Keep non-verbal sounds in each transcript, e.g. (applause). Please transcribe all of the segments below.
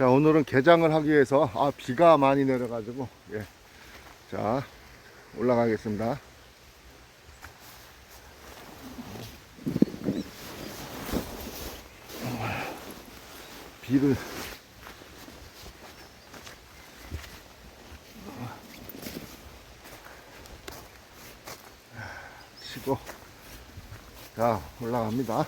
자, 오늘은 개장을 하기 위해서, 아, 비가 많이 내려가지고, 예. 자, 올라가겠습니다. 비를 치고 자 올라갑니다.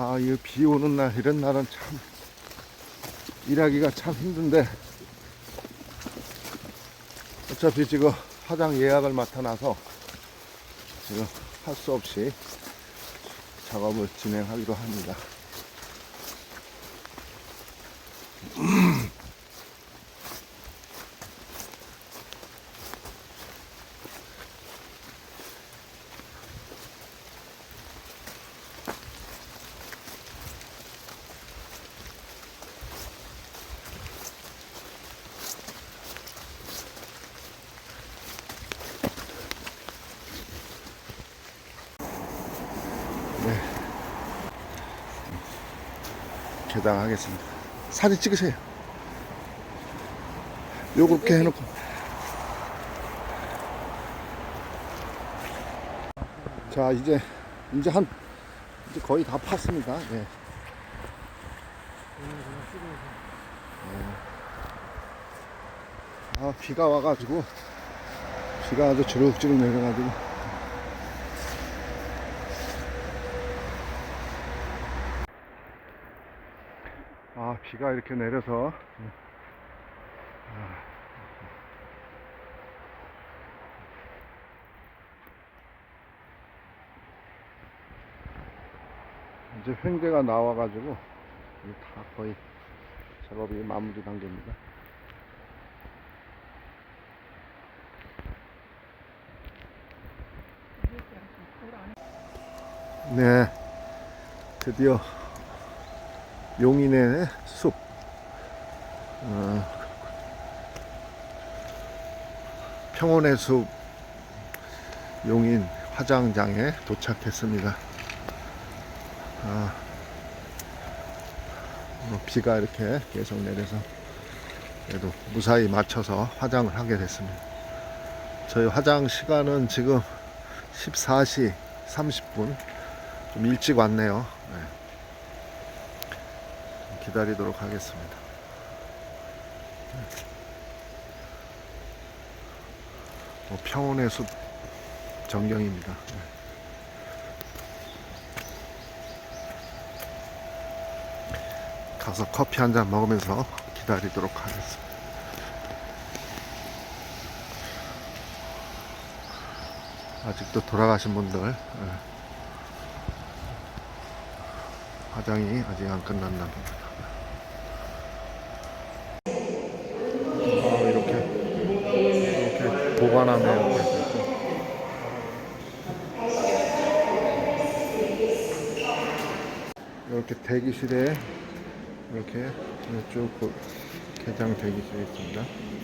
아, 이 비 오는 날 이런 날은 참 일하기가 참 힘든데 어차피 지금 화장 예약을 맡아놔서 지금 할 수 없이 작업을 진행하기로 합니다. (clears throat) 개당하겠습니다. 사진 찍으세요. 요렇게 해놓고. 자, 이제, 이제 한, 이제 거의 다 팠습니다. 예. 예. 아, 비가 와가지고, 비가 아주 주룩주룩 내려가지고, 아, 비가 이렇게 내려서. 아. 이제 횡대가 나와가지고, 다 거의 작업이 마무리 단계입니다. 네, 드디어 용인의 숲. 어, 평온의 숲 용인 화장장에 도착했습니다. 아, 어, 비가 이렇게 계속 내려서 그래도 무사히 맞춰서 화장을 하게 됐습니다. 저희 화장 시간은 지금 14시 30분 좀 일찍 왔네요. 네. 기다리도록 하겠습니다. 뭐 평온의 숲 전경입니다. 네. 가서 커피 한 잔 먹으면서 기다리도록 하겠습니다. 아직도 돌아가신 분들 예. 화장이 아직 안 끝났나 봅니다. 아, 이렇게 이렇게 보관함에 이렇게. 이렇게 대기실에 이렇게 쭉그 개장 대기실이 있습니다.